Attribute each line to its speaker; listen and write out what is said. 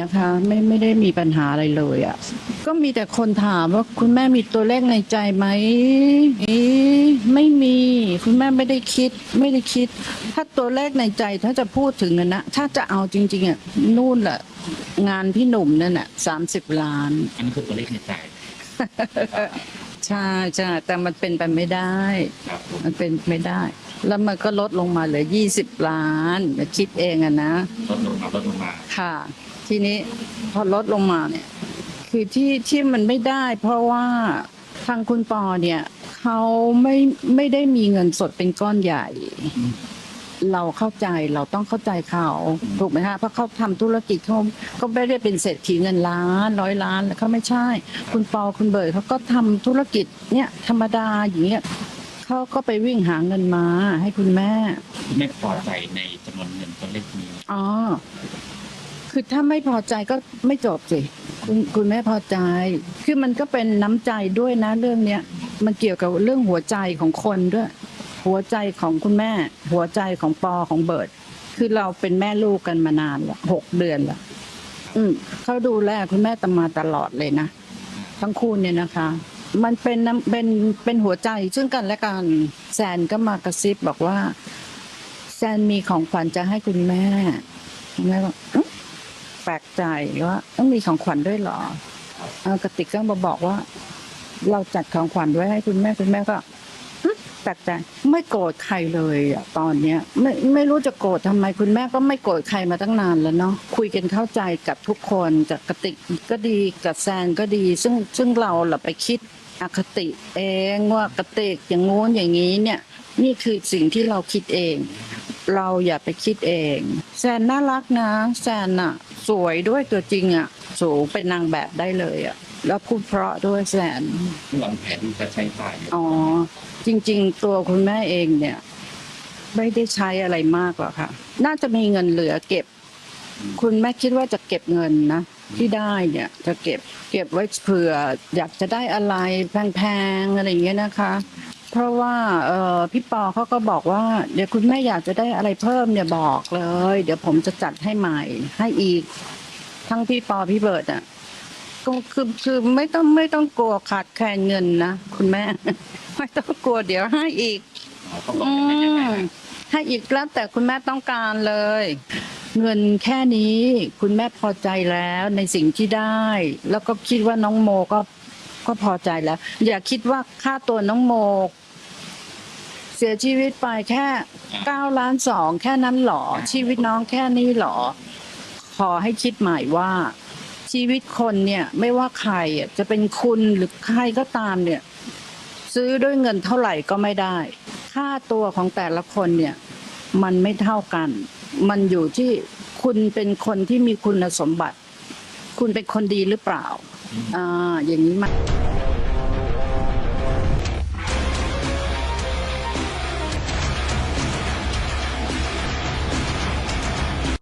Speaker 1: นะคะ ไม่ไม่ได้มีปัญหาอะไรเลยอะ่ะ ก็มีแต่คนถามว่าคุณแม่มีตัวเลขในใจไหมเอ๊ะไม่มีคุณแม่ไม่ได้คิดไม่ได้คิด ถ้าตัวเลขในใจถ้าจะพูดถึงอะนะถ้าจะเอาจริงๆอะนู่นแหละงานพี่หนุ่มนั่นน่ะสามสิบล้าน
Speaker 2: อันนี้คือตัวเลขในใจ
Speaker 1: ใช่ใช่แต่มันเป็นไปไม่ได้
Speaker 2: ครับผม
Speaker 1: มันเป็นไม่ได้ แล้วมันก็ลดลงมาเหลือยี่สิบล้านอย่าคิดเองอะนะ
Speaker 2: ลดลงมาลดลงมา
Speaker 1: ค่ะ ทีนี้พอลดลงมาเนี่ย คือที่ที่มันไม่ได้ เพราะว่าทางคุณปอเนี่ยเขาไม่ไม่ได้มีเงินสดเป็นก้อนใหญ่ เราเข้าใจเราต้องเข้าใจเขาถูกไหมฮะเพราะเขาทำธุรกิจเขาก็ไม่ได้เป็นเศรษฐีเงินล้านร้อยล้านแล้วเขาไม่ใช่ คุณปอคุณเบิร์ดเขาก็ทำธุรกิจเนี่ยธรรมดาอย่างเงี้ย เขาก็ไปวิ่งหาเงินมาให้คุณแม่
Speaker 2: ไม่พอใจในจำนวนเงินตัวเลขนี้
Speaker 1: อ๋อ คือถ้าไม่พอใจก็ไม่จบสิคุณคุณแม่พอใจ คือมันก็เป็นน้ำใจด้วยนะเรื่องเนี้ย มันเกี่ยวกับเรื่องหัวใจของคนด้วย หัวใจของคุณแม่ หัวใจของปอของเบิร์ดคือเราเป็นแม่ลูกกันมานานแล้วหกเดือนแล้วอืมเขาดูแลคุณแม่ตมาตลอดเลยนะ ทั้งคู่เนี่ยนะคะ มันเป็นน้ำเป็นเป็นหัวใจซึ่งกันและกันแซนก็มากระซิบบอกว่า แซนมีของขวัญจะให้คุณแม่คุณแม่บอกอ๊ะแปลกใจว่าต้องมีของขวัญด้วยเหรอเอากระติกก็มาบอกว่า เราจัดของขวัญไว้ให้คุณแม่คุณแม่ก็ แปลกใจไม่โกรธใครเลยอะตอนเนี้ยไม่ไม่รู้จะโกรธทำไมคุณแม่ก็ไม่โกรธใครมาตั้งนานแล้วเนาะคุยกันเข้าใจกับทุกคนกับกระติกก็ดีกับแซนก็ดี ซึ่งซึ่งเราเราไปคิดอคติเองว่ากระติกอย่างงู้นอย่างนี้เนี่ยนี่คือสิ่งที่เราคิดเอง เราอย่าไปคิดเอง แซนน่ารักนะ แซนอะสวยด้วยตัวจริงอะสูงเป็นนางแบบได้เลยอะแล้วพูดเพราะด้วยแซน
Speaker 2: วางแผนที่จะใช้จ่าย
Speaker 1: อ๋อ จริง ๆ ตัวคุณแม่เองเนี่ย ไม่ได้ใช้อะไรมากหรอกค่ะ น่าจะมีเงินเหลือเก็บ คุณแม่คิดว่าจะเก็บเงินนะที่ได้เนี่ย จะเก็บ เก็บไว้เผื่อ อยากจะได้อะไรแพงๆอะไรอย่างเงี้ยนะคะ เพราะว่าเออพี่ปอเขาก็บอกว่า เดี๋ยวคุณแม่อยากจะได้อะไรเพิ่มเนี่ยบอกเลย เดี๋ยวผมจะจัดให้ใหม่ให้อีก ทั้งพี่ปอพี่เบิร์ดอะ ก็คือคือไม่ต้องไม่ต้องกลัวขาดแคลนเงินนะคุณแม่ ไม่ต้องกลัวเดี๋ยวให้อีก
Speaker 2: อ๋อเขาบอก
Speaker 1: อื
Speaker 2: ยังไงยังไง
Speaker 1: ม
Speaker 2: นะ
Speaker 1: ให้อีกแล้วแต่คุณแม่ต้องการเลย เงินแค่นี้คุณแม่พอใจแล้วในสิ่งที่ได้ แล้วก็คิดว่าน้องโมก็ก็พอใจแล้ว อย่าคิดว่าค่าตัวน้องโม เสียชีวิตไปแค่เก้าล้านสองแค่นั้นหรอ ชีวิตน้องแค่นี้หรอ ขอให้คิดใหม่ว่า ชีวิตคนเนี่ยไม่ว่าใครอะจะเป็นคุณหรือใครก็ตามเนี่ย ซื้อด้วยเงินเท่าไหร่ก็ไม่ได้ ค่าตัวของแต่ละคนเนี่ย มันไม่เท่ากัน มันอยู่ที่คุณเป็นคนที่มีคุณสมบัติ คุณเป็นคนดีหรือเปล่า อ่า อย่างนี้มา